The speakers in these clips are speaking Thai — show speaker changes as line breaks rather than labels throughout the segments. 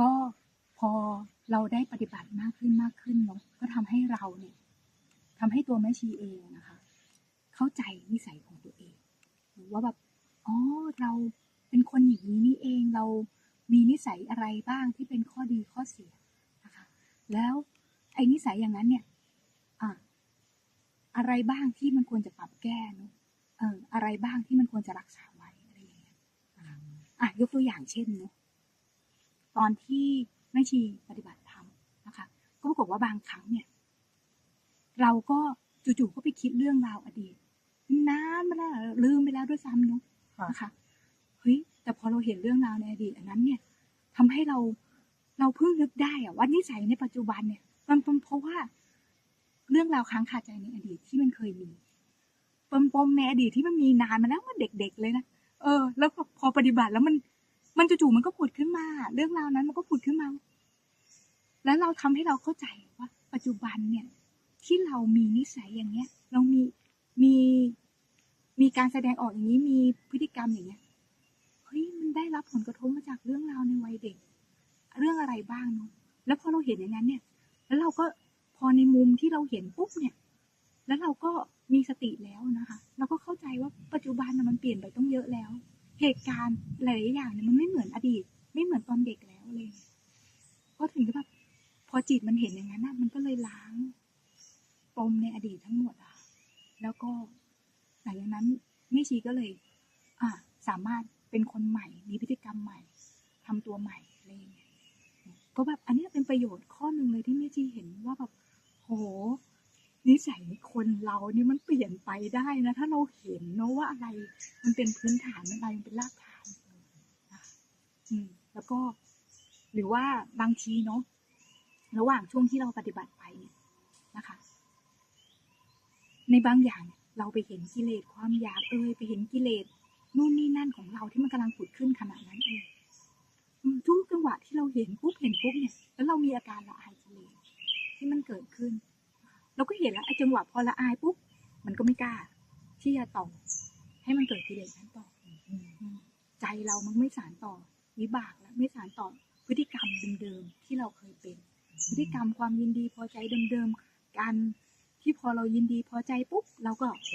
ก็พอเราได้ปฏิบัติมากขึ้นมากขึ้นเนาะก็ทำให้เราเนี่ยทำให้ตัวแม่ชีเองนะคะ เข้าใจนิสัยของตัวเองหรือว่าแบบอ๋อเราเป็นคนอย่างนี้นี่เองเรามีนิสัยอะไรบ้างที่เป็นข้อดีข้อเสียนะคะ แล้วไอ้นิสัยอย่างนั้นเนี่ยอะอะไรบ้างที่มันควรจะปรับแก้เนาะเอออะไรบ้างที่มันควรจะรักษาไว้อะไรอย่างเงี้ยอะยกตัวอย่างเช่นเนาะ ตอนที่แม่ชีปฏิบัติธรรมนะคะ ก็ปรากฏว่าบางครั้งเนี่ย เราก็จู่ๆก็ไปคิดเรื่องราวอดีตนานมาแล้วลืมไปแล้วด้วยซ้ำเนาะนะคะเฮ้ยแต่พอเราเห็นเรื่องราวในอดีตอันนั้นเนี่ยทำให้เราเราเพิ่งนึกได้อะว่านิสัยในปัจจุบันเนี่ย มันเป็นเพราะว่า เรื่องราวค้างคาใจในอดีตที่มันเคยมีปมปมๆในอดีตที่มันมีนานมาแล้วมันเด็กๆเลยนะเออ แล้วพอปฏิบัติแล้วมัน มันจู่ๆมันก็ผุดขึ้นมา เรื่องราวนั้นมันก็ผุดขึ้นมา แล้วเราทำให้เราเข้าใจว่า ปัจจุบันเนี่ย ที่เรามีนิสัยอย่างเงี้ย เรามีมีมีการแสดงออกอย่างนี้มีพฤติกรรมอย่างเงี้ยเฮ้ยมันได้รับผลกระทบมาจากเรื่องราวในวัยเด็ก เรื่องอะไรบ้างเนาะแล้วพอเราเห็นอย่างนั้นเนี่ย แล้วเราก็พอในมุมที่เราเห็นปุ๊บเนี่ย แล้วเราก็มีสติแล้วนะคะ เราก็เข้าใจว่าปัจจุบันน่ะมันเปลี่ยนไปต้องเยอะแล้ว เหตุการณ์หลายๆอย่างเนี่ยมันไม่เหมือนอดีต ไม่เหมือนตอนเด็กแล้วเลยก็ถึงกับแบบพอจิตมันเห็นอย่างนั้นนะมันก็เลยล้างปมในอดีตทั้งหมดอะแล้วก็หลังจากนั้นแม่ชีก็เลย อ่าสามารถเป็นคนใหม่ มีพฤติกรรมใหม่ทำตัวใหม่อะไรอย่างเงี้ยก็แบบอันนี้เป็นประโยชน์ข้อหนึ่งเลยที่แม่จีเห็นว่าแบบโห นิสัยคนเรานี่มันเปลี่ยนไปได้นะ ถ้าเราเห็นเนอะว่าอะไร มันเป็นพื้นฐานอะไรมันเป็นรากฐานนะอืม แล้วก็ หรือว่าบางทีเนาะระหว่างช่วงที่เราปฏิบัติไปเนี่ยนะคะ ในบางอย่างเราไปเห็นกิเลสความอยากเอ่ยไปเห็นกิเลสนู่นนี่นั่นของเราที่มันกำลังผุดขึ้นขณะนั้นเองทุกจังหวะที่เราเห็นปุ๊บเห็นปุ๊บเนี่ย แล้วเรามีอาการละอายกิเลสที่มันเกิดขึ้น เราก็เห็นแล้วไอ้ จังหวะพอละอายปุ๊บมันก็ไม่กล้า ที่จะต่อ ให้มันเกิดกิเลสนั้นต่อใจเรามันไม่สานต่อวิบากแล้วไม่สานต่อพฤติกรรมเดิมๆที่เราเคยเป็น พฤติกรรมความยินดีพอใจเดิมๆการที่พอเรายินดีพอใจปุ๊บเราก็โห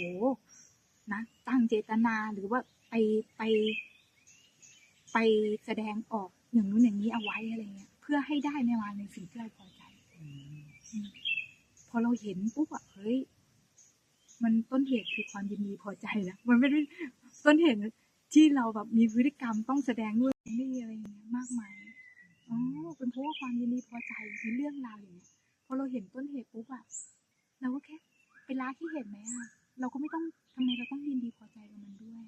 นะตั้งเจตนาหรือว่าไปไป ไปแสดงออกอย่างนู้นอย่างนี้เอาไว้อะไรเงี้ย เพื่อให้ได้ในวันในสิ่งที่เราพอใจ พอเราเห็นปุ๊บอะเฮ้ยมันต้นเหตุคือความยินดีพอใจนะมันไม่ได้ต้นเหตุที่เราแบบมีพฤติกรรมต้องแสดงนู่นนี่อะไรอย่างเงี้ยมากมายอ๋อเป็นเพราะว่าความยินดีพอใจในเรื่องราวอย่างเงี้ยพอเราเห็นต้นเหตุปุ๊บอะเราก็แค่ไปละที่เห็นไหมอะเราก็ไม่ต้องทำไมเราต้องยินดีพอใจกับมันด้วย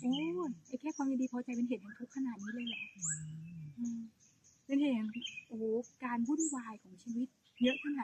โอ้ยไอ้แค่ความยินดีพอใจเป็นเหตุแห่งทุกข์ขนาดนี้เลยเหรอเป็นเหตุแห่งโอ้การวุ่นวายของชีวิต เยอะขน